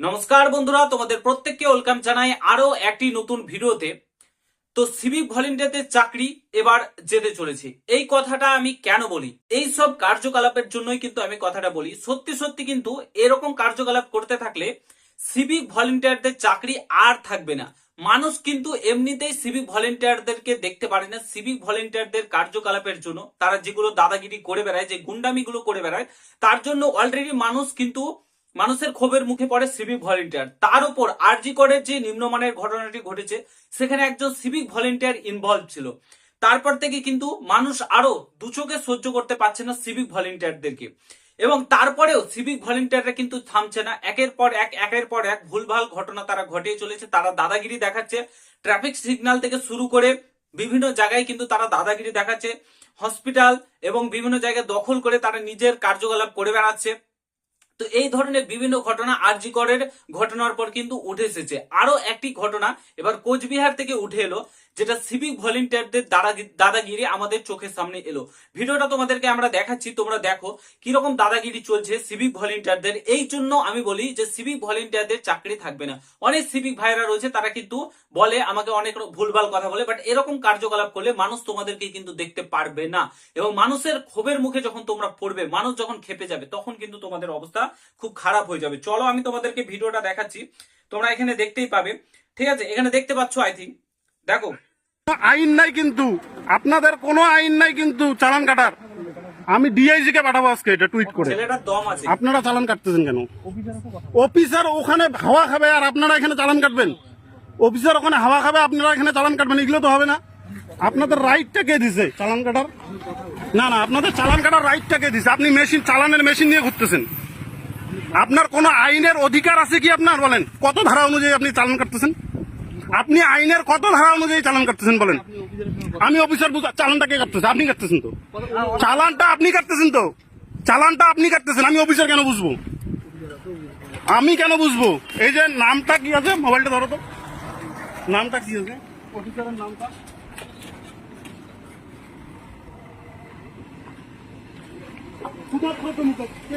নমস্কার বন্ধুরা, তোমাদের প্রত্যেককে ওয়েলকাম জানাই আরও একটি নতুন ভিডিওতে। তো সিভিক ভলেন্টিয়ারদের চাকরি এবার যেতে চলেছে। এই কথাটা আমি কেন বলি? এই সব কার্যকলাপের জন্যই কিন্তু আমি কথাটা বলি। সত্যি সত্যি কিন্তু এরকম কার্যকলাপ করতে থাকলে সিভিক ভলেন্টিয়ারদের চাকরি আর থাকবে না। মানুষ কিন্তু এমনিতেই সিভিক ভলেন্টিয়ারদেরকে দেখতে পারে না। সিভিক ভলেন্টিয়ারদের কার্যকলাপের জন্য তারা যেগুলো দাদাগিরি করে বেড়ায়, যে গুন্ডামিগুলো করে বেড়ায়, তার জন্য অলরেডি মানুষ কিন্তু মানুষের ক্ষোভের মুখে পড়ে সিভিক ভলেন্টিয়ার। তার উপর আরজি করের যে নিম্নমানের ঘটনাটি ঘটেছে, সেখানে একজন সিভিক ভলেন্টিয়ার ইনভলভ ছিল। তারপর থেকে কিন্তু মানুষ আরও দুচোখে সহ্য করতে পারছে না সিভিক ভলেন্টিয়ারদেরকে। এবং তারপরেও সিভিক ভলেন্টিয়াররা কিন্তু থামছে না। একের পর এক, একের পর এক ভুলভাল ঘটনা তারা ঘটিয়ে চলেছে। তারা দাদাগিরি দেখাচ্ছে, ট্রাফিক সিগন্যাল থেকে শুরু করে বিভিন্ন জায়গায় কিন্তু তারা দাদাগিরি দেখাচ্ছে, হসপিটাল এবং বিভিন্ন জায়গায় দখল করে তারা নিজের কার্যকলাপ করে বেড়াচ্ছে। তো এই ধরনের বিভিন্ন ঘটনা আরজি করের ঘটনার পর কিন্তু উঠে এসেছে। আরও একটি ঘটনা এবার কোচবিহার থেকে উঠে এলো। যেটা সিভিক ভলেন্টিয়ারদের দাদা- দাদাগিরি আমাদের চোখের সামনে এলো। ভিডিওটা তোমাদেরকে আমরা দেখাচ্ছি, তোমরা দেখো কীরকম দাদাগিরি চলছে সিভিক ভলেন্টিয়ারদের এই জন্য আমি বলি যে সিভিক ভলেন্টিয়ারদের চাকরি থাকবে না। অনেক সিভিক ভাইরা রয়েছে, তারা কিন্তু বলে আমাকে অনেক ভুলভাল কথা বলে বাট এরকম কার্যকলাপ করলে মানুষ তোমাদেরকে কিন্তু দেখতে পারবে না। এবং মানুষের ক্ষোভের মুখে যখন তোমরা পড়বে, মানুষ যখন খেপে যাবে, তখন কিন্তু তোমাদের অবস্থা খুব খারাপ হয়ে যাবে। চলো আমি তোমাদেরকে ভিডিওটা দেখাচ্ছি। তোমরা এখানে দেখতেই পাবে। ঠিক আছে, এখানে দেখতে পাচ্ছ আই থিঙ্ক দেখো। কোনো আইন নাই কিন্তু। আপনাদের কোনো আইন নাই কিন্তু চালান কাটার। আমি ডিআইজি কে পাঠাবো আজকে এটা টুইট করে। আপনারা চালান কাটতেছেন কেন? অফিসার ওখানে হাওয়া খাবে আর আপনারা এখানে চালান কাটবেন। অফিসার ওখানে হাওয়া খাবে আপনারা এখানে চালান কাটবেন এগুলো তো হবে না। আপনাদের রাইটটা কে দিছে চালান কাটার? না না আপনাদের চালান কাটার রাইটটা কে দিছে? আপনি মেশিন চালানের মেশিন নিয়ে ঘুরতেছেন। আপনার কোনো আইনের অধিকার আছে কি আপনার বলেন? কত ধারা অনুযায়ী আপনি চালান কাটতেছেন? আপনি আইনের কত ধারা অনুযায়ী চালান কাটতেছেন বলেন? আমি অফিসার বুঝা চালানটা কে কাটতেছে? আপনি কাটতেছেন তো। চালানটা আপনি কাটতেছেন তো। চালানটা আপনি কাটতেছেন। আমি অফিসার কেন বুঝব? আমি কেন বুঝব? এই যে নামটা কি আছে? মোবাইলটা ধরো তো। নামটা কি আছে? অফিসারের নামটা? কে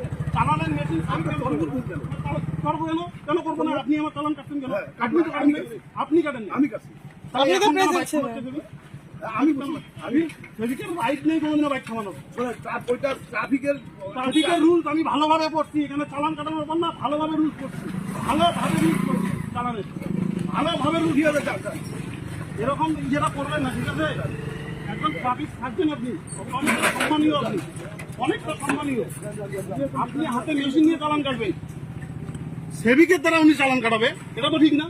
চালানোর মেশিন আমি কেন করব করব কেন? কেন করব না? আপনি আমার চালান কাটছেন কেন? কাটবেন তো কাটবেন। আপনি কাটেন আমি কাটছি। আপনি তো প্রেসিডেন্ট ছিলেন। আমি আমি সেদিকে রাইট নেই কোনোদিনও বাইক থামানো। ওইটা ট্রাফিকের ট্রাফিকের রুলস আমি ভালোভাবে পড়ছি। এখানে চালান কাটানোর পর না ভালোভাবে রুলস পড়ছি। ভালোভাবে রুলস পড়ছি চালানের। ভালোভাবে রুল চাচা? এরকম ইয়েটা করবেন না ঠিক আছে? একজন ট্রাফিক থাকবেন আপনি সম্মানীয় আপনি। আপনি হাতে মেশিন নিয়ে চালান কাটবেন। চালান কাটাবে তো না।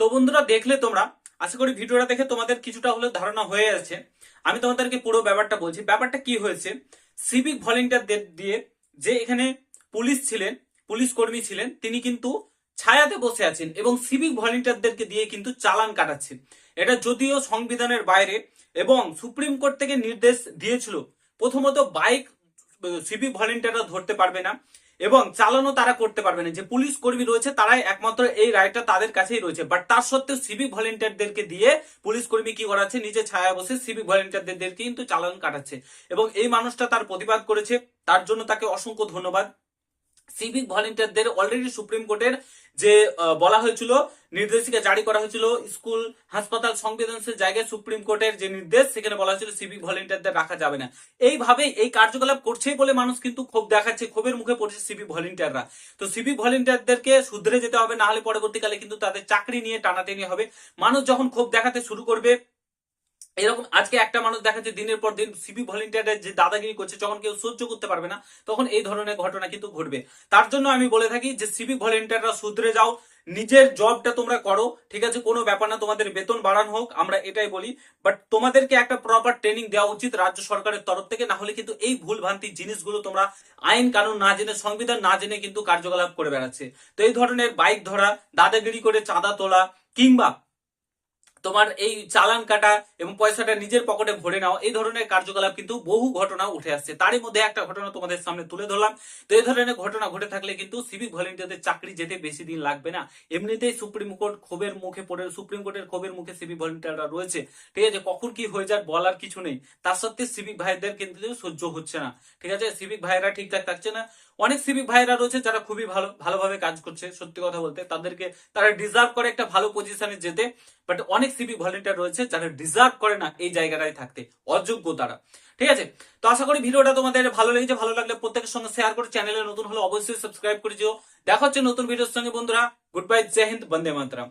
তো বন্ধুরা, দেখলে তোমরা, আশা করি ভিডিওটা দেখে তোমাদের কিছুটা হলেও ধারণা হয়ে আছে আমি তোমাদেরকে পুরো ব্যাপারটা বলছি। ব্যাপারটা কি হয়েছে? সিভিক ভলেন্টিয়ারদের দিয়ে যে এখানে পুলিশ ছিলেন, পুলিশ কর্মী ছিলেন, তিনি কিন্তু ছায়াতে বসে আছেন এবং সিভিক ভলেন্টিয়ারদেরকে দিয়ে কিন্তু চালান কাটাচ্ছেন। এটা যদিও সংবিধানের বাইরে এবং সুপ্রিম কোর্ট থেকে নির্দেশ দিয়েছিল প্রথমত বাইক, সিভিক ভলেন্টিয়াররা ধরতে পারবে না এবং চালানো তারা করতে পারবে না। যে পুলিশ কর্মী রয়েছে, তারাই একমাত্র এই রায়টা তাদের কাছেই রয়েছে। বাট তার সত্ত্বেও সিভিক ভলেন্টিয়ারদেরকে দিয়ে পুলিশ কর্মী কি করাচ্ছে? নিজে ছায়া বসে সিভিক ভলেন্টিয়ারদের কিন্তু চালান কাটাচ্ছে। এবং এই মানুষটা তার প্রতিবাদ করেছে। তার জন্য তাকে অসংখ্য ধন্যবাদ। সিভিক ভলেন্টিয়ারদের অলরেডি সুপ্রিম কোর্টের যে বলা হয়েছিল, নির্দেশিকা জারি করা হয়েছিল, স্কুল, হাসপাতাল সংবেদনশীল জায়গায় সুপ্রিম কোর্টের যে নির্দেশ, সেখানে বলা হয়েছিল সিভিক ভলেন্টিয়ারদের রাখা যাবে না। এইভাবে এই কার্যকলাপ করছেই বলে মানুষ কিন্তু ক্ষোভ দেখাচ্ছে, ক্ষোভের মুখে পড়ছে সিভিক ভলেন্টিয়াররা তো সিভিক ভলেন্টিয়ারদেরকে শুধরে যেতে হবে, না হলে পরবর্তীকালে কিন্তু তাদের চাকরি নিয়ে টানাটানি হবে। মানুষ যখন ক্ষোভ দেখাতে শুরু করবে এরকম আজকে একটা মানুষ দেখা যাচ্ছে দিনের পর দিন সিবি ভলেন্টিয়ারের যে দাদাগিরি করছে, যখন কেউ সহ্য করতে পারবে না, তখন এই ধরনের ঘটনা কিন্তু ঘটবে। তার জন্য আমি বলে থাকি যে সিভিক ভলেন্টিয়াররা শুধরে যাও, নিজের জবটা তোমরা করো, ঠিক আছে, কোনো ব্যাপার না, তোমাদের বেতন বাড়ানো হোক, আমরা এটাই বলি। বাট তোমাদেরকে একটা প্রপার ট্রেনিং দেওয়া উচিত রাজ্য সরকারের তরফ থেকে, না হলে কিন্তু এই ভুলভ্রান্তি জিনিসগুলো তোমরা আইন কানুন না জেনে, সংবিধান না জেনে কিন্তু কার্যকলাপ করে বেড়াচ্ছে। তো এই ধরনের বাইক ধরা, দাদাগিরি করে চাঁদা তোলা, কিংবা তোমার এই চালান কাটা এবং পয়সাটা নিজের পকেটে ভরে নাও, এই ধরনের কার্যকলাপ কিন্তু বহু ঘটনা উঠে আসছে। তারই মধ্যে একটা ঘটনা তোমাদের সামনে তুলে ধরলাম। তো এই ধরনের ঘটনা ঘটে থাকলে কিন্তু সিভিক ভলেন্টিয়ারদের চাকরি যেতে বেশি দিন লাগবে না। এমনিতেই সুপ্রিম কোর্ট ক্ষোভের মুখে পড়ে, সুপ্রিম কোর্টের ক্ষোভের মুখে সিভিক ভলেন্টিয়াররা রয়েছে। ঠিক আছে, কখন কি হয়ে যায় বলার কিছু নেই। তার সত্ত্বে সিভিক ভাইদের কিন্তু সহ্য হচ্ছে না। ঠিক আছে সিভিক ভাইরা ঠিকঠাক থাকছে না। অনেক সিভিক ভাইরা রয়েছে যারা খুবই ভালো, ভালোভাবে কাজ করছে। সত্যি কথা বলতে তাদেরকে, তারা ডিজার্ভ করে একটা ভালো পজিশনে যেতে। বাট অনেক সিভিক ভলেন্টিয়ার রয়েছে যারা ডিজার্ভ করে না এই জায়গাটায় থাকতে, অযোগ্য তারা। ঠিক আছে? তো আশা করি ভিডিওটা তোমাদের ভালো লেগেছে, ভালো লাগলে প্রত্যেকের সঙ্গে শেয়ার করে চ্যানেলে নতুন হলে অবশ্যই সাবস্ক্রাইব করে দিও। দেখা হচ্ছে নতুন ভিডিওর সঙ্গে, বন্ধুরা। গুড বাই জয় হিন্দ বন্দে মাতরম